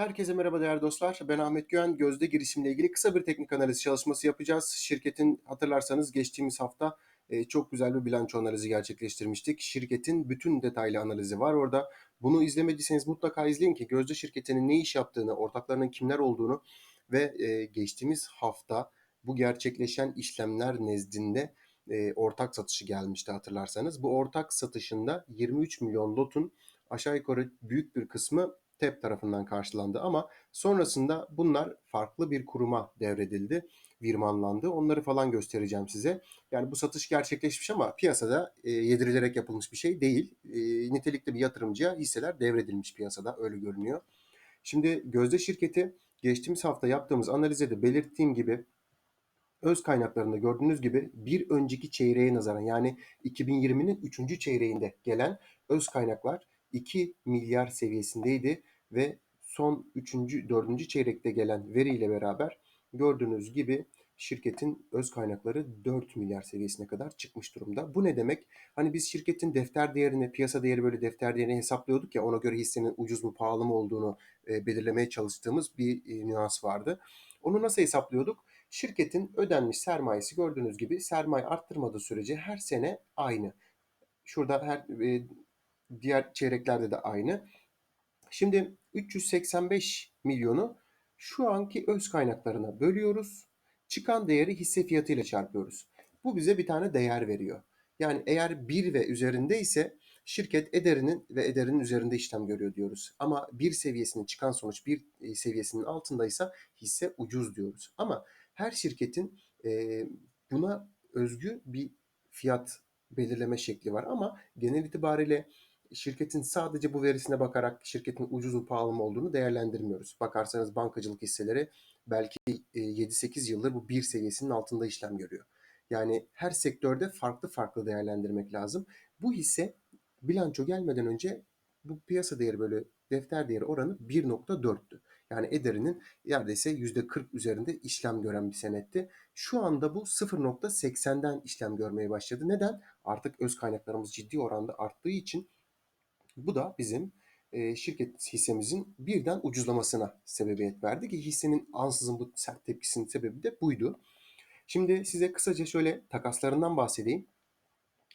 Herkese merhaba değerli dostlar. Ben Ahmet Güven. Gözde girişimle ilgili kısa bir teknik analiz çalışması yapacağız. Şirketin hatırlarsanız geçtiğimiz hafta e, çok güzel bir bilanço analizi gerçekleştirmiştik. Şirketin bütün detaylı analizi var orada. Bunu izlemediyseniz mutlaka izleyin ki Gözde şirketinin ne iş yaptığını, ortaklarının kimler olduğunu ve e, geçtiğimiz hafta bu gerçekleşen işlemler nezdinde e, ortak satışı gelmişti hatırlarsanız. Bu ortak satışında 23 milyon lotun aşağı yukarı büyük bir kısmı TEP tarafından karşılandı ama sonrasında bunlar farklı bir kuruma devredildi, virmanlandı. Onları falan göstereceğim size. Yani bu satış gerçekleşmiş ama piyasada e, yedirilerek yapılmış bir şey değil. E, nitelikli bir yatırımcıya hisseler devredilmiş piyasada öyle görünüyor. Şimdi Gözde şirketi geçtiğimiz hafta yaptığımız analize de belirttiğim gibi öz kaynaklarında gördüğünüz gibi bir önceki çeyreğe nazaran yani 2020'nin 3. çeyreğinde gelen öz kaynaklar 2 milyar seviyesindeydi ve son 3. 4. çeyrekte gelen veriyle beraber gördüğünüz gibi şirketin öz kaynakları 4 milyar seviyesine kadar çıkmış durumda. Bu ne demek? Hani biz şirketin defter değerini, piyasa değeri böyle defter değerini hesaplıyorduk ya ona göre hissenin ucuz mu pahalı mı olduğunu e, belirlemeye çalıştığımız bir e, nüans vardı. Onu nasıl hesaplıyorduk? Şirketin ödenmiş sermayesi gördüğünüz gibi sermaye arttırmadığı sürece her sene aynı. Şurada her e, diğer çeyreklerde de aynı. Şimdi 385 milyonu şu anki öz kaynaklarına bölüyoruz. Çıkan değeri hisse fiyatıyla çarpıyoruz. Bu bize bir tane değer veriyor. Yani eğer 1 ve üzerinde ise şirket ederinin ve ederinin üzerinde işlem görüyor diyoruz. Ama bir seviyesinin çıkan sonuç bir e, seviyesinin altındaysa hisse ucuz diyoruz. Ama her şirketin e, buna özgü bir fiyat belirleme şekli var ama genel itibariyle şirketin sadece bu verisine bakarak şirketin ucuz mu pahalı mı olduğunu değerlendirmiyoruz. Bakarsanız bankacılık hisseleri belki 7-8 e, yıldır bu bir seviyesinin altında işlem görüyor. Yani her sektörde farklı farklı değerlendirmek lazım. Bu hisse bilanço gelmeden önce bu piyasa değeri böyle defter değeri oranı 1.4'tü. Yani ederinin neredeyse %40 üzerinde işlem gören bir senetti. Şu anda bu 0.80'den işlem görmeye başladı. Neden? Artık öz kaynaklarımız ciddi oranda arttığı için bu da bizim e, şirket hissemizin birden ucuzlamasına sebebiyet verdi ki hissenin ansızın bu sert tepkisinin sebebi de buydu. Şimdi size kısaca şöyle takaslarından bahsedeyim.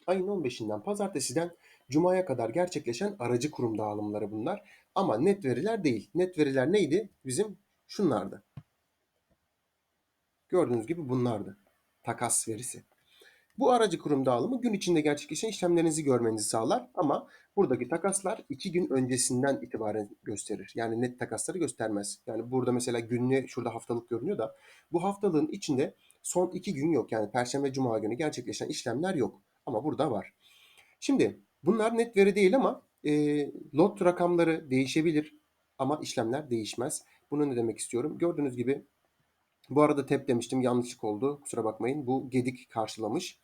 Ayın 15'inden pazartesiden Cuma'ya kadar gerçekleşen aracı kurum dağılımları bunlar. Ama net veriler değil. Net veriler neydi? Bizim şunlardı. Gördüğünüz gibi bunlardı. Takas verisi. Bu aracı kurum dağılımı gün içinde gerçekleşen işlemlerinizi görmenizi sağlar ama buradaki takaslar iki gün öncesinden itibaren gösterir. Yani net takasları göstermez. Yani burada mesela günlüğe şurada haftalık görünüyor da bu haftalığın içinde son iki gün yok. Yani Perşembe Cuma günü gerçekleşen işlemler yok. Ama burada var. Şimdi bunlar net veri değil ama e, lot rakamları değişebilir ama işlemler değişmez. Bunu ne demek istiyorum? Gördüğünüz gibi bu arada tep demiştim yanlışlık oldu. Kusura bakmayın. Bu Gedik karşılamış.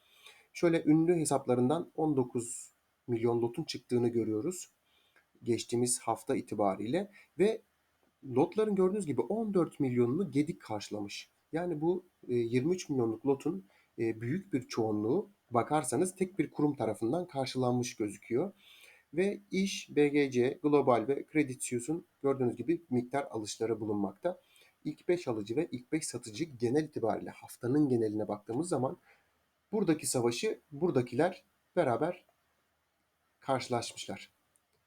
Şöyle ünlü hesaplarından 19 milyon lotun çıktığını görüyoruz. Geçtiğimiz hafta itibariyle ve lotların gördüğünüz gibi 14 milyonunu Gedik karşılamış. Yani bu 23 e, milyonluk lotun e, büyük bir çoğunluğu bakarsanız tek bir kurum tarafından karşılanmış gözüküyor. Ve iş, BGC, Global ve Credit Suisse'un gördüğünüz gibi miktar alışları bulunmakta. İlk 5 alıcı ve ilk 5 satıcı genel itibariyle haftanın geneline baktığımız zaman buradaki savaşı buradakiler beraber karşılaşmışlar.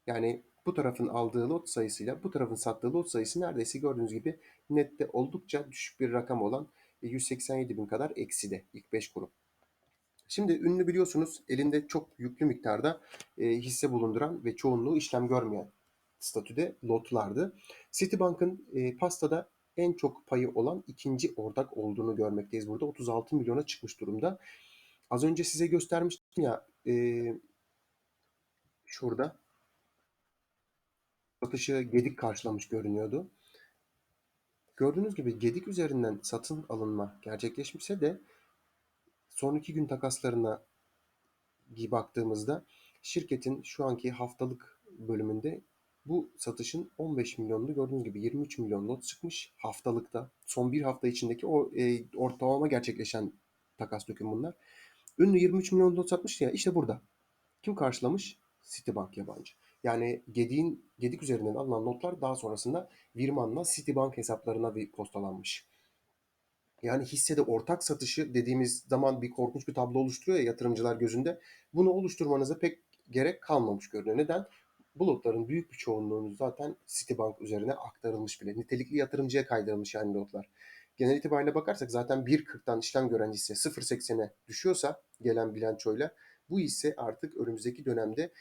Yani bu tarafın aldığı lot sayısıyla bu tarafın sattığı lot sayısı neredeyse gördüğünüz gibi nette oldukça düşük bir rakam olan 187 e, bin kadar ekside ilk 5 kurum. Şimdi ünlü biliyorsunuz elinde çok yüklü miktarda e, hisse bulunduran ve çoğunluğu işlem görmeyen statüde lotlardı. Citibank'ın e, pastada en çok payı olan ikinci ortak olduğunu görmekteyiz burada. 36 milyona çıkmış durumda. Az önce size göstermiştim ya e, şurada satışı Gedik karşılamış görünüyordu. Gördüğünüz gibi Gedik üzerinden satın alınma gerçekleşmişse de son iki gün takaslarına baktığımızda şirketin şu anki haftalık bölümünde bu satışın 15 milyonunu gördüğünüz gibi 23 milyon not çıkmış haftalıkta. Son bir hafta içindeki o e, ortalama gerçekleşen takas döküm bunlar. Ünlü 23 milyon not satmıştı ya işte burada. Kim karşılamış? Citibank yabancı. Yani Gedik'in Gedik üzerinden alınan notlar daha sonrasında Virman'la Citibank hesaplarına bir postalanmış. Yani hissede ortak satışı dediğimiz zaman bir korkunç bir tablo oluşturuyor ya yatırımcılar gözünde. Bunu oluşturmanıza pek gerek kalmamış görünüyor. Neden? Bulutların büyük bir çoğunluğunu zaten Citibank üzerine aktarılmış bile. Nitelikli yatırımcıya kaydırılmış yani notlar. Genel itibariyle bakarsak zaten 1.40'tan işlem gören hisse 0.80'e düşüyorsa gelen bilançoyla bu hisse artık önümüzdeki dönemde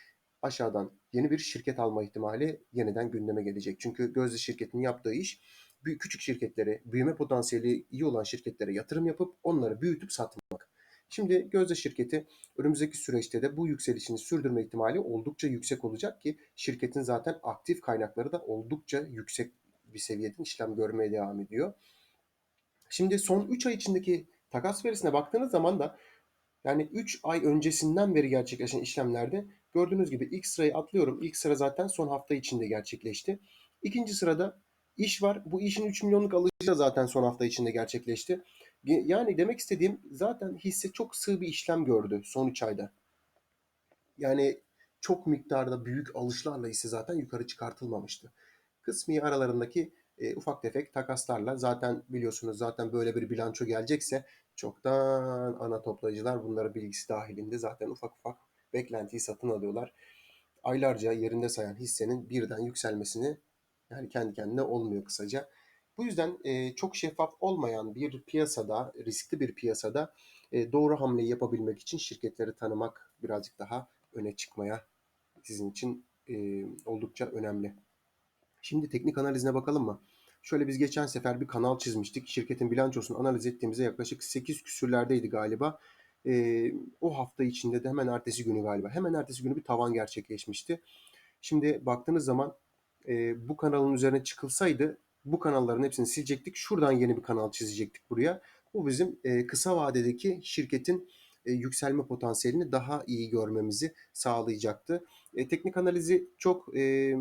aşağıdan yeni bir şirket alma ihtimali yeniden gündeme gelecek. Çünkü Gözde şirketinin yaptığı iş büyük küçük şirketlere, büyüme potansiyeli iyi olan şirketlere yatırım yapıp onları büyütüp satmak. Şimdi Gözde şirketi önümüzdeki süreçte de bu yükselişini sürdürme ihtimali oldukça yüksek olacak ki şirketin zaten aktif kaynakları da oldukça yüksek bir seviyede işlem görmeye devam ediyor. Şimdi son 3 ay içindeki takas verisine baktığınız zaman da yani 3 ay öncesinden beri gerçekleşen işlemlerde gördüğünüz gibi ilk sırayı atlıyorum. İlk sıra zaten son hafta içinde gerçekleşti. İkinci sırada iş var. Bu işin 3 milyonluk alışı da zaten son hafta içinde gerçekleşti. Yani demek istediğim zaten hisse çok sığ bir işlem gördü son 3 ayda. Yani çok miktarda büyük alışlarla hisse zaten yukarı çıkartılmamıştı. Kısmi aralarındaki e, ufak tefek takaslarla zaten biliyorsunuz zaten böyle bir bilanço gelecekse çoktan ana toplayıcılar bunları bilgisi dahilinde zaten ufak ufak beklentiyi satın alıyorlar. Aylarca yerinde sayan hissenin birden yükselmesini yani kendi kendine olmuyor kısaca. Bu yüzden e, çok şeffaf olmayan bir piyasada, riskli bir piyasada e, doğru hamleyi yapabilmek için şirketleri tanımak birazcık daha öne çıkmaya sizin için e, oldukça önemli. Şimdi teknik analizine bakalım mı? Şöyle biz geçen sefer bir kanal çizmiştik. Şirketin bilançosunu analiz ettiğimizde yaklaşık 8 küsürlerdeydi galiba. E, o hafta içinde de hemen ertesi günü galiba. Hemen ertesi günü bir tavan gerçekleşmişti. Şimdi baktığınız zaman e, bu kanalın üzerine çıkılsaydı bu kanalların hepsini silecektik. Şuradan yeni bir kanal çizecektik buraya. Bu bizim e, kısa vadedeki şirketin e, yükselme potansiyelini daha iyi görmemizi sağlayacaktı. E, teknik analizi çok e,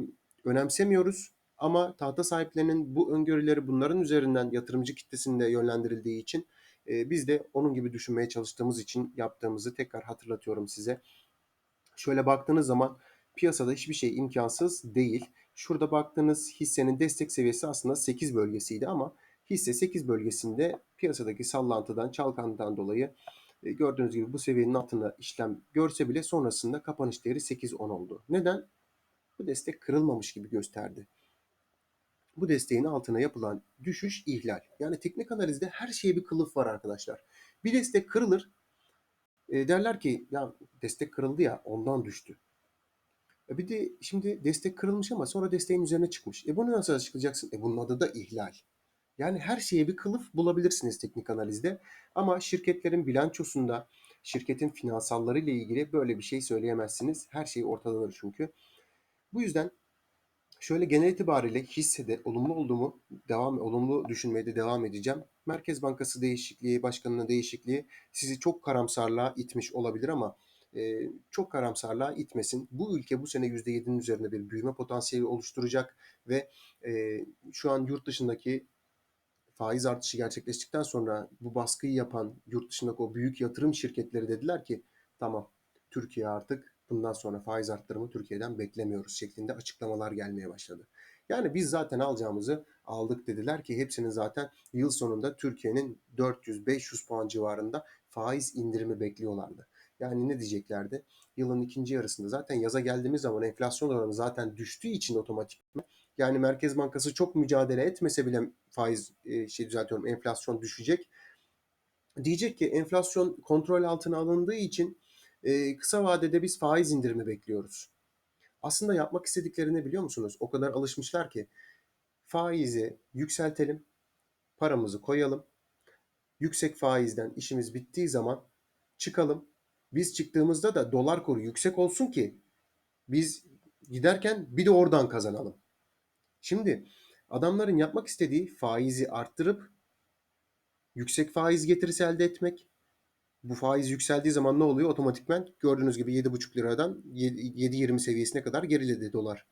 önemsemiyoruz ama tahta sahiplerinin bu öngörüleri bunların üzerinden yatırımcı kitlesinde yönlendirildiği için e, biz de onun gibi düşünmeye çalıştığımız için yaptığımızı tekrar hatırlatıyorum size. Şöyle baktığınız zaman piyasada hiçbir şey imkansız değil. Şurada baktığınız hissenin destek seviyesi aslında 8 bölgesiydi ama hisse 8 bölgesinde piyasadaki sallantıdan, çalkantıdan dolayı gördüğünüz gibi bu seviyenin altında işlem görse bile sonrasında kapanış değeri 8-10 oldu. Neden? Bu destek kırılmamış gibi gösterdi. Bu desteğin altına yapılan düşüş ihlal. Yani teknik analizde her şeye bir kılıf var arkadaşlar. Bir destek kırılır. E, derler ki ya destek kırıldı ya ondan düştü. E bir de şimdi destek kırılmış ama sonra desteğin üzerine çıkmış. E bunu nasıl açıklayacaksın? E bunun adı da ihlal. Yani her şeye bir kılıf bulabilirsiniz teknik analizde. Ama şirketlerin bilançosunda, şirketin finansalları ile ilgili böyle bir şey söyleyemezsiniz. Her şey ortadadır çünkü. Bu yüzden şöyle genel itibariyle hissede olumlu olduğumu devam olumlu düşünmeye de devam edeceğim. Merkez Bankası değişikliği, başkanının değişikliği sizi çok karamsarlığa itmiş olabilir ama e, çok karamsarlığa itmesin. Bu ülke bu sene %7'nin üzerinde bir büyüme potansiyeli oluşturacak ve e, şu an yurt dışındaki faiz artışı gerçekleştikten sonra bu baskıyı yapan yurt dışındaki o büyük yatırım şirketleri dediler ki tamam Türkiye artık bundan sonra faiz arttırımı Türkiye'den beklemiyoruz şeklinde açıklamalar gelmeye başladı. Yani biz zaten alacağımızı aldık dediler ki hepsinin zaten yıl sonunda Türkiye'nin 400-500 puan civarında faiz indirimi bekliyorlardı. Yani ne diyeceklerdi? Yılın ikinci yarısında zaten yaza geldiğimiz zaman enflasyon oranı zaten düştüğü için otomatik yani Merkez Bankası çok mücadele etmese bile faiz e, şey düzeltiyorum enflasyon düşecek. Diyecek ki enflasyon kontrol altına alındığı için e, kısa vadede biz faiz indirimi bekliyoruz. Aslında yapmak istediklerini biliyor musunuz? O kadar alışmışlar ki faizi yükseltelim, paramızı koyalım. Yüksek faizden işimiz bittiği zaman çıkalım. Biz çıktığımızda da dolar kuru yüksek olsun ki biz giderken bir de oradan kazanalım. Şimdi adamların yapmak istediği faizi arttırıp yüksek faiz getirisi elde etmek. Bu faiz yükseldiği zaman ne oluyor? Otomatikmen gördüğünüz gibi 7,5 liradan 7.20 seviyesine kadar geriledi dolar.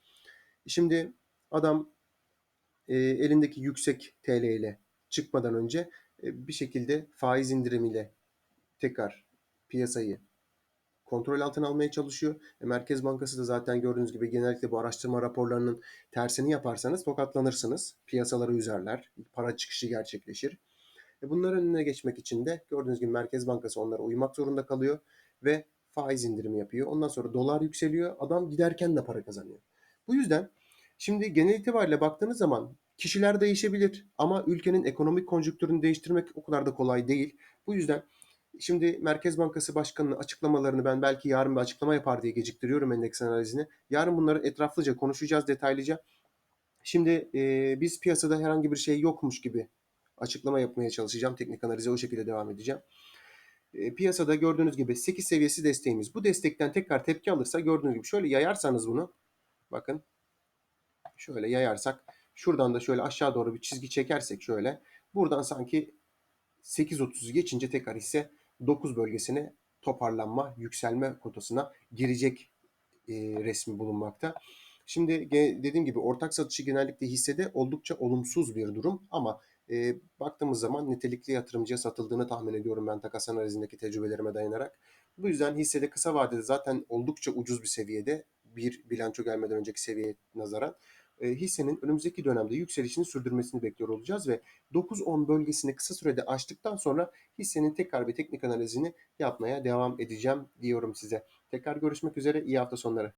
Şimdi adam e, elindeki yüksek TL ile çıkmadan önce e, bir şekilde faiz indirimiyle tekrar piyasayı kontrol altına almaya çalışıyor. E, Merkez Bankası da zaten gördüğünüz gibi genellikle bu araştırma raporlarının tersini yaparsanız tokatlanırsınız. Piyasaları üzerler, para çıkışı gerçekleşir. E, bunların önüne geçmek için de gördüğünüz gibi Merkez Bankası onlara uymak zorunda kalıyor ve faiz indirimi yapıyor. Ondan sonra dolar yükseliyor. Adam giderken de para kazanıyor. Bu yüzden şimdi genel itibariyle baktığınız zaman kişiler değişebilir ama ülkenin ekonomik konjonktürünü değiştirmek o kadar da kolay değil. Bu yüzden şimdi Merkez Bankası Başkanı'nın açıklamalarını ben belki yarın bir açıklama yapar diye geciktiriyorum endeks analizini. Yarın bunları etraflıca konuşacağız detaylıca. Şimdi e, biz piyasada herhangi bir şey yokmuş gibi açıklama yapmaya çalışacağım. Teknik analize o şekilde devam edeceğim. E, piyasada gördüğünüz gibi 8 seviyesi desteğimiz. Bu destekten tekrar tepki alırsa gördüğünüz gibi şöyle yayarsanız bunu bakın şöyle yayarsak şuradan da şöyle aşağı doğru bir çizgi çekersek şöyle buradan sanki 8.30'u geçince tekrar hisse 9 bölgesine toparlanma, yükselme kotasına girecek e, resmi bulunmakta. Şimdi dediğim gibi ortak satışı genellikle hissede oldukça olumsuz bir durum ama e, baktığımız zaman nitelikli yatırımcıya satıldığını tahmin ediyorum ben takas analizindeki tecrübelerime dayanarak. Bu yüzden hissede kısa vadede zaten oldukça ucuz bir seviyede bir bilanço gelmeden önceki seviyeye nazaran e, hissenin önümüzdeki dönemde yükselişini sürdürmesini bekliyor olacağız ve 9-10 bölgesini kısa sürede aştıktan sonra hissenin tekrar bir teknik analizini yapmaya devam edeceğim diyorum size. Tekrar görüşmek üzere. iyi hafta sonları.